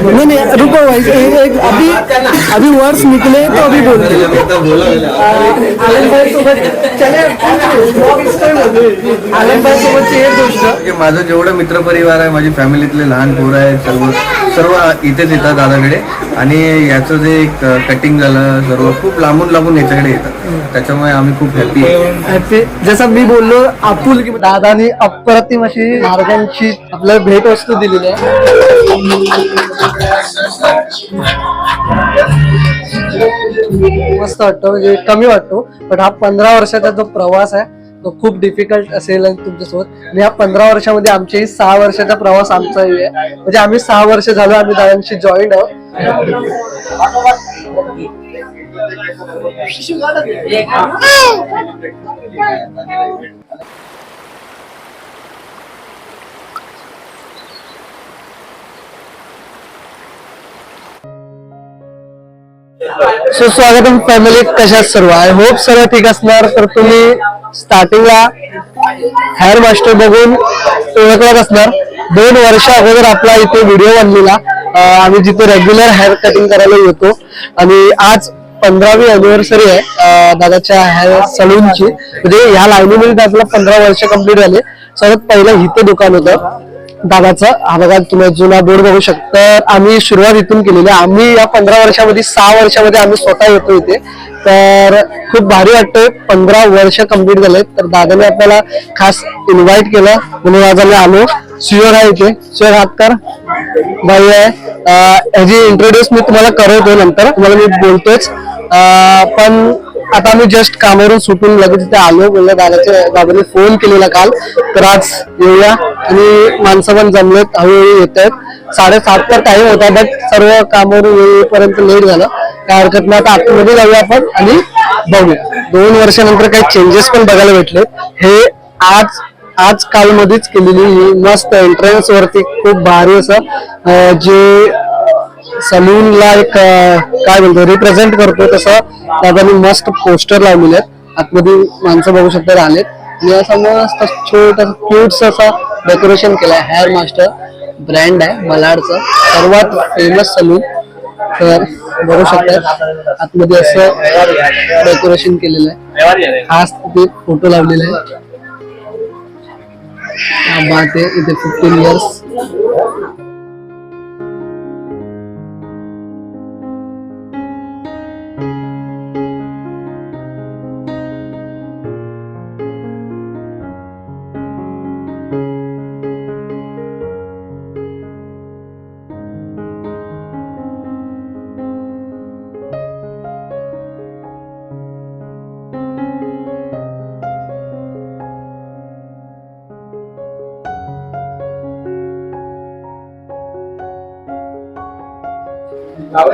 नहीं नहीं रुको भाई एक अभी अभी वर्ड्स निकले तो अभी बोलते. आनंद भाई सोबत चले आनंद भाई सोबतची एक गोष्ट म्हणजे माझं जेवढं मित्रपरिवार आहे माझी फॅमिलीतले लहान पोरं आहेत सर्व सर्व इथेच येतात दादाकडे. आणि याचं जे कटिंग झालं सर्व खूप लांबून लांबून याच्याकडे येतात. त्याच्यामुळे आम्ही खूप हॅपी आहे. ते जसं मी बोललो अपुल की दादानी अप्रतिम अशी महाराजांची आपल्याला भेट वस्तू दिलेली आहे. मस्त वाटतो म्हणजे कमी वाटतो. पण हा पंधरा वर्षाचा जो प्रवास आहे तो खूप डिफिकल्ट असेल आणि तुमच्यासोबत. आणि या पंधरा वर्षामध्ये आमच्याही सहा वर्षाचा प्रवास आमचाही आहे. म्हणजे आम्ही सहा वर्ष झालो आम्ही दादांशी जॉईन आहोत. सुस्वागतम फॅमिली कशात सर्व? आय होप सर्व ठीक असणार. तर तुम्ही स्टार्टिंगला हेअर मास्टर बघून ओळखलाच असणार. दोन वर्ष अगोदर आपला इथे व्हिडिओ बनलेला. आम्ही जिथे रेग्युलर हेअर कटिंग करायला येतो. आणि आज पंधरावी अॅनिव्हर्सरी आहे दादाच्या हेअर सलूनची म्हणजे ह्या लाईनीमध्ये दादाला पंधरा वर्ष कंप्लीट झाले. सगळ्यात पहिलं इथे दुकान होतं. दादाचं. हा बघा तुम्ही जुना बोर्ड बघू शकता. तर आम्ही सुरुवात इथून केलेली आम्ही या पंधरा वर्षामध्ये सहा वर्षामध्ये आम्ही स्वतः येतो इथे. तर खूप भारी वाटतोय. पंधरा वर्ष कंप्लीट झाले तर दादाने आपल्याला खास इन्व्हाइट केलं. म्हणून आज आम्ही आलो. सुयर आहे इथे. सुयर हातकर बाई आहे. ह्याची इंट्रोड्यूस मी तुम्हाला करवतो नंतर. तुम्हाला मी बोलतोच पण आता आम्ही जस्ट कामावरून सुटून लगेच इथे आलो. बोलल्या दादाच्या दादाने फोन केलेला काल. तर आज येऊया. आणि माणसं पण जमलेत. हळूहळू येत आहेत साडेसातचा टाइम होता बट सर्व कामावरून येईपर्यंत लेट झालं. काय हरकत नाही. आता आतमध्ये जाऊया आपण आणि बघूया दोन वर्षानंतर काही चेंजेस पण बघायला भेटले. हे आज आज कालमध्येच केलेली ही मस्त एंट्रन्स वरती खूप भारी असं जे सलूनला एक काय बोलतो रिप्रेझेंट करतो तसं. दादानी मस्त पोस्टर लावलेले आहेत. आतमध्ये माणसं बघू शकता आलेत आणि असं मस्त छोट क्यूट असा डेकोरेशन केलंय. हेअर मास्टर ब्रँड आहे मलाडचं. सर्वात फेमस सलून. तर बघू शकता आतमध्ये असं डेकोरेशन केलेलं आहे. खास तिथे फोटो लावलेला आहे इथे फिफ्टीन इयर्स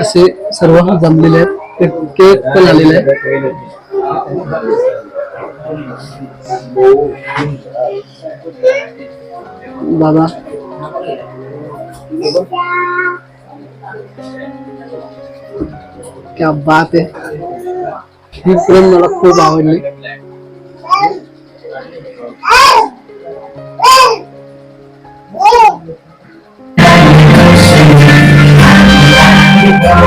असे सर्व जमलेले आहेत. केक पण आलेले आहे बाबा क्या बात आहे. ही फ्रेम मला खूप आवडली. थोडा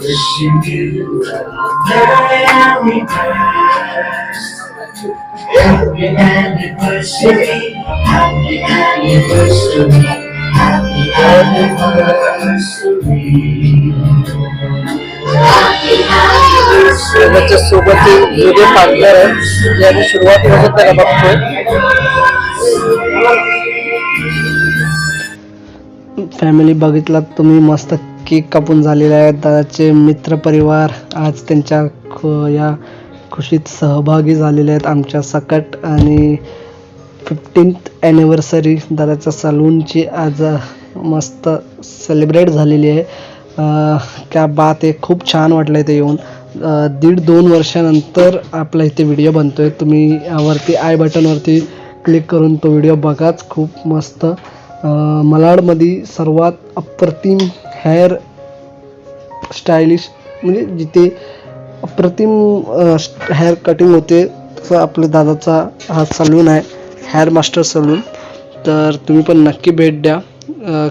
wishing you a very best. Happy anniversary, happy anniversary, happy anniversary. Happy anniversary. त्याच्या सोबतचे जुने पार्टनर आहे याची सुरुवात पासून त्याला बघतोय फॅमिली बघितलात तुम्ही मस्त केक कापून झालेले आहे दादाचे मित्रपरिवार आज त्यांच्या खु या खुशीत सहभागी झालेले आहेत. आमच्या सकट आणि फिफ्टीन्थ ॲनिव्हर्सरी दादाच्या सलूनची आज मस्त सेलिब्रेट झालेली आहे. त्या क्या बात आहे. खूप छान वाटलं इथे येऊन. दीड दोन वर्षानंतर आपला इथे व्हिडिओ बनतो आहे तुम्ही यावरती आय बटनवरती क्लिक करून तो व्हिडिओ बघाच. खूप मस्त. मलाडमध्ये सर्वात अप्रतिम हेअर स्टायलिश म्हणजे जिथे अप्रतिम हेअर कटिंग होते तसं आपल्या दादाचा हा सलून आहे हेअर मास्टर सलून तर तुम्ही पण नक्की भेट द्या.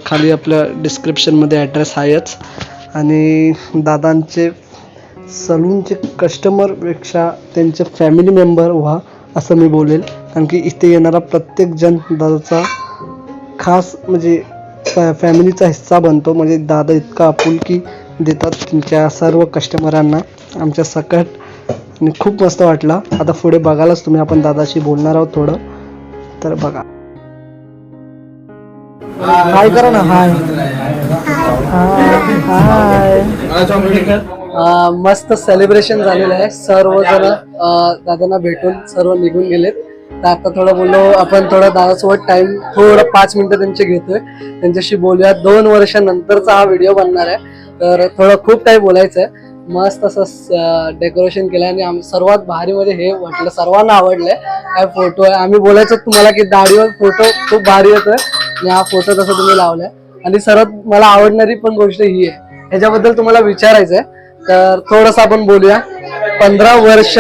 खाली आपल्या डिस्क्रिप्शनमध्ये ॲड्रेस आहेच. आणि दादांचे सलूनचे कस्टमरपेक्षा त्यांचे फॅमिली मेंबर व्हा असं मी बोलेल. कारण की इथे येणारा प्रत्येकजण दादाचा खास म्हणजे फॅ फॅमिलीचा हिस्सा बनतो. म्हणजे दादा इतका आपुलकी देतात तुमच्या सर्व कस्टमरांना आमच्या सकट. आणि खूप मस्त वाटला. आता पुढे बघायलाच तुम्ही. आपण दादाशी बोलणार आहोत थोडं. तर बघा. हाय करा ना. हाय हाय मस्त सेलिब्रेशन झालेलं आहे. सर्व जण दादांना भेटून सर्व निघून गेलेत. तर आता थोडं बोललो आपण थोडं दादासोबत टाइम थोडं पाच मिनिटं त्यांचे घेतोय. त्यांच्याशी बोलूया दोन वर्षानंतरचा हा व्हिडिओ बनणार आहे. तर थोडं खूप काही बोलायचं आहे मस्त असं डेकोरेशन केलं आणि आम सर्वात भारी म्हणजे हे वाटलं सर्वांना आवडलंय. काय फोटो आहे. आम्ही बोलायचो तुम्हाला की दाढीवर फोटो खूप भारी येतोय. आणि हा फोटो तसा तुम्ही लावलाय. आणि सर्वात मला आवडणारी पण गोष्ट ही आहे. ह्याच्याबद्दल तुम्हाला विचारायचं आहे तर थोडंसं आपण बोलूया. पंधरा वर्ष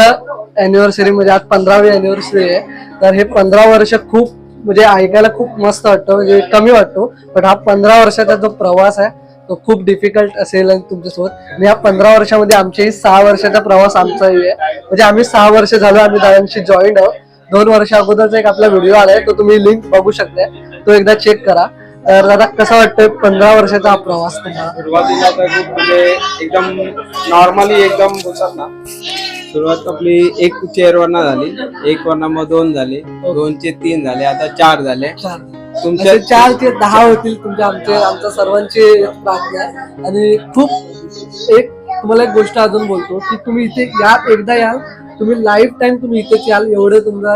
अॅनिव्हर्सरी म्हणजे आज पंधरावी अॅनिव्हर्सरी आहे. तर हे पंधरा वर्ष खूप म्हणजे ऐकायला खूप मस्त वाटतं म्हणजे कमी वाटतो. पण हा पंधरा वर्षाचा जो प्रवास आहे तो खूप डिफिकल्ट असेल आणि तुमच्यासोबत. आणि या पंधरा वर्षामध्ये आमच्याही सहा वर्षाचा प्रवास आमचाही आहे. म्हणजे आम्ही सहा वर्ष झालो आम्ही दादांशी जॉईन आहोत. दोन वर्ष अगोदरचा एक आपला व्हिडिओ आलाय तो तुम्ही लिंक बघू शकताय. तो एकदा चेक करा. तर दादा कसा वाटतोय पंधरा वर्षाचा हा प्रवास तुम्हाला? सुरुवातीला तर खूप म्हणजे एकदम नॉर्मली एकदम बोलतात ना सुरुवात आपली एक चेअर वरना झाली. एक वरना मग दोन झाले. दोनचे तीन झाले. आता चार झाले. चार तुमच्या असे चार ते दहा होतील तुमच्या आमचे आमच्या सर्वांची प्रार्थना आहे. आणि खूप एक तुम्हाला एक गोष्ट अजून बोलतो की तुम्ही इथे या एकदा याल तुम्ही लाईफ टाइम तुम्ही इथेच याल. एवढं तुमचा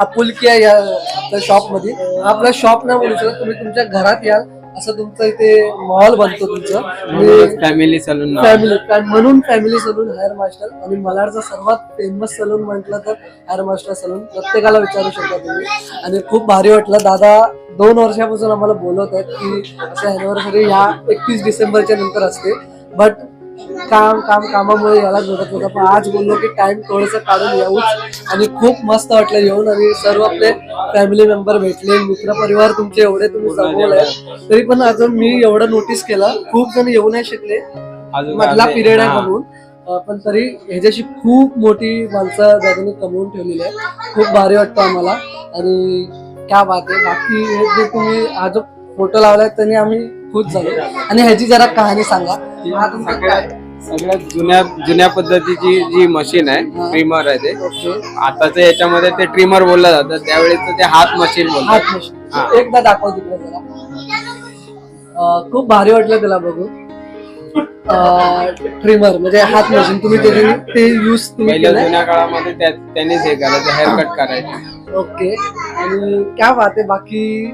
आपुलकी आहे या आपल्या शॉपमध्ये आपला शॉप नाही बोलू शकत तुम्ही तुमच्या घरात याल असं तुमचं इथे मॉल बनतो तुमचं. आणि फॅमिली सलून फॅमिली म्हणून फॅमिली सलून हेअर मास्टर आणि मलाडचा सर्वात फेमस सलून म्हटलं तर हेअर मास्टर सलून प्रत्येकाला विचारू शकता तुम्ही. आणि खूप भारी वाटलं. दादा दोन वर्षापासून आम्हाला बोलवत आहेत की असं अॅनिव्हर्सरी ह्या एकतीस डिसेंबरच्या नंतर असते. बट काम काम कामामुळे याला भेटत होता. पण आज बोललो की टाइम थोडस काढून येऊच. आणि खूप मस्त वाटलं येऊन. आणि सर्व आपले फॅमिली मेंबर भेटले मित्र परिवार तुमचे एवढे तुम्ही जमवले तरी पण अजून मी एवढं नोटीस केलं. खूप जण येऊ नाही शिकले. मधला. पिरियड आहे. म्हणून. पण तरी ह्याच्याशी खूप मोठी माणसं दादांनी कमवून ठेवलेली आहे. खूप भारी वाटतं आम्हाला. आणि क्या बात आहे. बाकी हे जे तुम्ही हा जो फोटो लावलाय त्याने आम्ही खुश झालो. आणि ह्याची जरा कहाणी सांगा. सगळ्यात जुन्या जुन्या पद्धतीची जी मशीन आहे. ट्रिमर आहे ते. आताच याच्यामध्ये ते ट्रिमर बोललं जातं. त्यावेळेस ते हात मशीन हात बोलतात मशीन एकदा दाखव तिकडे जरा. अं, खूप भारी वाटलं त्याला बघून. ट्रिमर म्हणजे हात मशीन तुम्ही ते युज तुम्ही पहिल्या केलंय? जुन्या काळामध्ये त्या- त्यांनीच हे करायचं हेअर कट करायचं. ओके. आणि काय बात आहे बाकी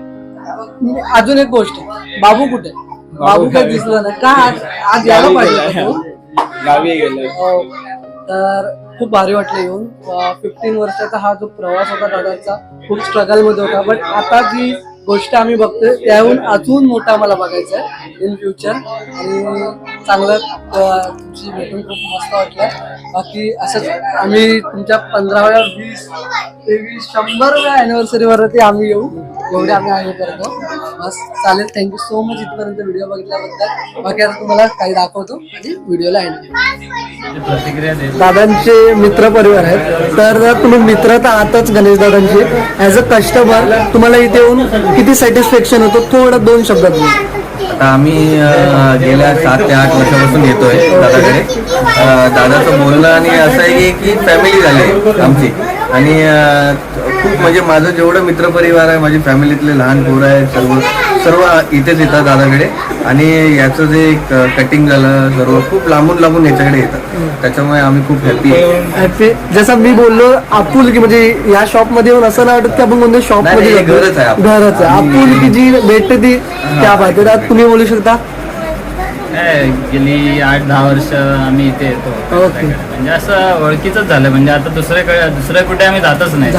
अजून एक गोष्ट. बाबू कुठे? बाबू गावी. दिसला नाही. का? आज आज यायला पाहिजे गेलाय. होता तो. गावी गेलं. अं, तर खूप भारी वाटलं येऊन. फिफ्टीन वर्षाचा हा जो प्रवास होता दादाचा खूप स्ट्रगलमध्ये होता. बट आता जी गोष्ट आम्ही बघतोय त्याहून अजून मोठा आम्हाला बघायचं आहे इन फ्युचर आणि चांगलं अं, तुमची भेटून खूप मस्त वाटलं. बाकी असंच आम्ही तुमच्या पंधराव्या वीस तेवीस शंभरव्या अॅनिव्हर्सरी वरती आम्ही येऊ. एवढे आम्ही आहे करतो. बस. चालेल थँक्यू सो मच इथपर्यंत व्हिडिओ बघितल्याबद्दल. बाकी आता तुम्हाला काही दाखवतो आणि व्हिडिओला एंड दादांचे मित्र परिवार आहेत. तर तुम्ही मित्र तर आहातच गणेश दादांचे. ऍज अ कस्टमर तुम्हाला इथे येऊन किती सॅटिस्फॅक्शन होतं? थोडं दोन शब्दात बोला. आता आम्ही गेल्या सात ते आठ वर्षापासून येतोय दादाकडे. दादाचं बोलणं आणि असं आहे की फॅमिली झाली आमची. आणि खूप म्हणजे माझं जेवढं मित्रपरिवार आहे माझी फॅमिलीतले लहान पोरं आहेत सर्व सर्व इथेच येतात दादाकडे. आणि याचं जे कटिंग झालं सर्व खूप लांबून लांबून याच्याकडे येतात. त्याच्यामुळे आम्ही खूप हॅपी आहे. हॅपी जसं मी बोललो आपुलकी म्हणजे या शॉपमध्ये येऊन असं नाही वाटत की आपण कोणत्या शॉपमध्ये. घरच आहे आपलं. घरच आहे. आपुलकी जी भेटते ती त्या आता तुम्ही बोलू शकता काय गेली आठ दहा वर्ष आम्ही इथे येतो. ओके. म्हणजे असं ओळखीच झालं. म्हणजे आता दुसऱ्याकडे दुसऱ्या कुठे आम्ही जातच नाही.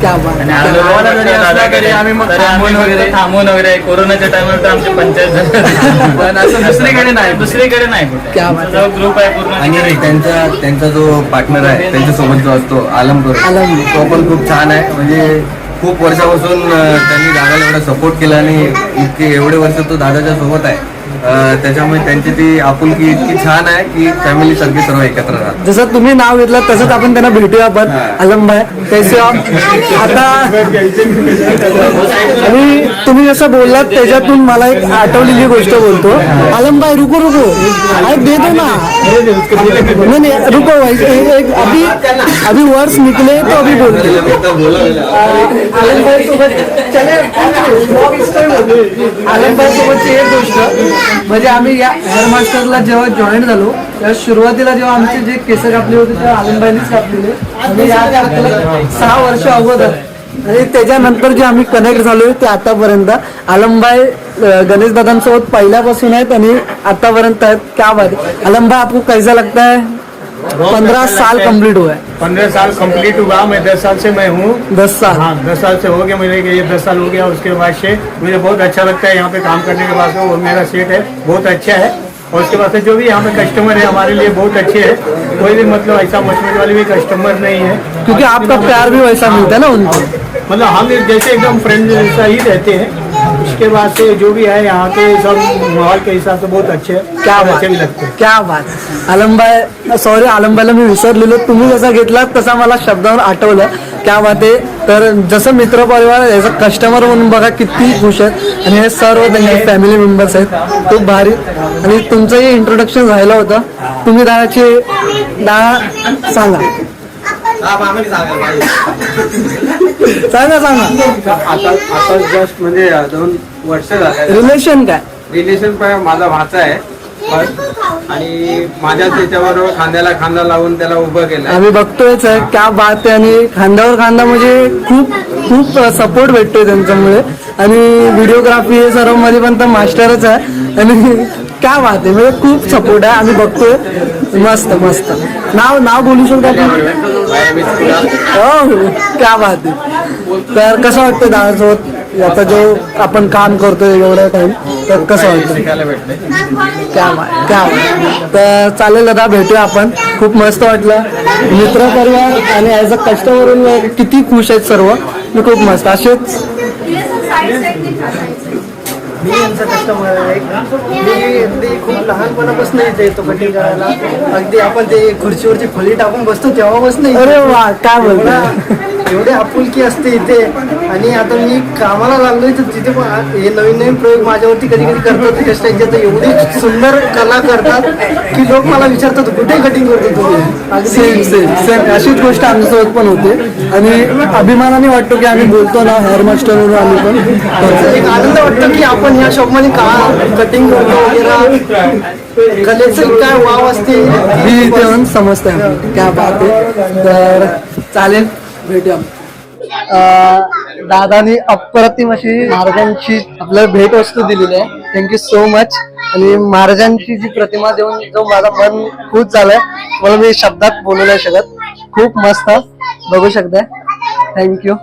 क्या बात आणि आलो गावाला जरी असलं दादाकडे, तरी आम्ही मग तरी आम्ही थांबून वगैरे- फक्त थांबून वगैरे. कोरोनाच्या टायमाला तर आमची पंचायत झाली. पण असं दुसरीकडे नाही. दुसरीकडे नाही कुठे. क्या बात आमचा जो ग्रुप आहे पूर्ण आणि तिकडे. त्यांचा त्यांचा जो पार्टनर आहे त्यांच्यासोबत जो असतो आलमकर आलम. तो पण खूप छान आहे. म्हणजे खूप वर्षापासून अं, त्यांनी दादाला एवढा सपोर्ट केला आणि इतके एवढे वर्ष तो दादाच्या सोबत आहे. त्याच्यामुळे त्यांची ती आपुलकी इतकी छान आहे की फॅमिली सगळी सर्व एकत्र राहतात. जसं तुम्ही नाव घेतलं तसंच आपण त्यांना भेटूया आपण. आलम भाई कैसे हो? आता आणि तुम्ही जसं बोललात त्याच्यातून मला एक आठवलेली गोष्ट बोलतो. आलम भाई रुको रुको. अरे दे दो ना. नहीं नहीं रुको भाई. एक- अभी अभी वर्ड्स निकले तो अभी बोलते. आलम भाई सोबत चले आलम भाई सोबतची एक गोष्ट. म्हणजे आम्ही या हेअर मास्टरला जेव्हा जॉईन झालो तेव्हा सुरुवातीला जेव्हा आमचे जे केस कापले होते तेव्हा आलमबाईनीच कापलेले. आणि या सहा वर्ष अगोदर. आणि त्याच्यानंतर जे आम्ही कनेक्ट झालो ते आतापर्यंत. आलमबाई गणेश दादांसोबत पहिल्यापासून आहेत आणि आतापर्यंत आहेत. क्या बात आलमबाई आपको कैसा लगता है? पंद्रह साल कंप्लीट हुआ है। पंद्रह साल कंप्लीट हुआ मैं दस साल से मैं हूँ। दस साल। हाँ दस साल से हो गया मेरे ये दस साल हो गया उसके बाद से मुझे बहुत अच्छा लगता है यहाँ पे काम करने के बाद वो मेरा सेट है बहुत अच्छा है। और उसके बाद से जो भी यहाँ पे कस्टमर है हमारे लिए बहुत अच्छे है। कोई भी मतलब ऐसा मछली वाले भी कस्टमर नहीं है। क्योंकि आपका प्यार भी वैसा मिलता है ना उनको। मतलब हम जैसे एकदम फ्रेंड जैसा ही रहते हैं। उसके बाद से जो भी है यहाँ के सब माहौल के हिसाब से बहुत अच्छे क्या बात अच्छे भी लगते। हैं क्या बात आलमबाई सॉरी आलमबाईला मी विसरलेलो तुम्ही जसा घेतला तसा मला शब्दावर आठवलं. क्या बात आहे? तर जसं मित्र परिवार याचा कस्टमर म्हणून बघा किती खुश आहेत. आणि हे सर्व त्यांचे फॅमिली मेंबर्स आहेत. खूप भारी. आणि तुमचं हे इंट्रोडक्शन झालं होतं. तुम्ही दादाचे दहा सांगा. सांगा सांगा. आता आता जस्ट म्हणजे दोन वर्ष झाले रिलेशन काय? रिलेशन पण माझा भाचा आहे. आणि माझ्या त्याच्याबरोबर खांद्याला खांदा लावून त्याला उभं केलं आम्ही बघतोयच आहे. क्या बात आहे. आणि खांद्यावर खांदा म्हणजे खूप खूप सपोर्ट भेटतोय त्यांच्यामुळे. आणि व्हिडिओग्राफी हे सर्वमध्ये पण तर मास्टरच आहे. आणि क्या बात आहे. म्हणजे खूप सपोर्ट आहे. आम्ही बघतोय. मस्त मस्त. नाव नाव बोलू शकता हो. क्या बात आहे तर कसं वाटतं दादासोबत आता जो आपण काम करतोय एवढा टाइम तर कसं वाटतं? क्या क्या तर चालेल दादा भेटूया आपण. खूप मस्त वाटलं. मित्र परिवार आणि ॲज अ कस्टमर किती खुश आहेत सर्व. मी खूप मस्त. असेच मी यांचा कस्टमर आहे. मी अगदी खूप लहानपणापासून इथे येतो कटिंग करायला. अगदी आपण ते खुर्चीवरची फळी टाकून बसतो तेव्हापासून अरे वा काय बोलतो. एवढे आपुलकी असते इथे. आणि आता मी कामाला लागलोय तर तिथे पण हे नवीन नवीन प्रयोग माझ्यावरती कधी कधी करतात कष्टांचे तर एवढी सुंदर कला करतात की लोक मला विचारतात कुठे कटिंग करतो तुम्ही सेम सेम सेम अशीच गोष्ट आमच्यासोबत पण होते. आणि अभिमानाने वाटतो की आम्ही बोलतो ना हेअर मास्टर म्हणून आम्ही पण. एक आनंद वाटतो की आपण ह्या शॉपमध्ये का कटिंग करतो वगैरे? कलेचं काय वाव असते? ही इथे येऊन समजते. क्या आहे. तर चालेल भेटूया. दादानी अप्रतिम अशी महाराजांची आपल्याला भेट वस्तू दिलेली आहे. थँक्यू सो मच आणि महाराजांची जी प्रतिमा देऊन जो माझा मन खुश झालाय मला मी शब्दात बोलू नाही शकत खूप मस्त. बघू शकताय. थँक्यू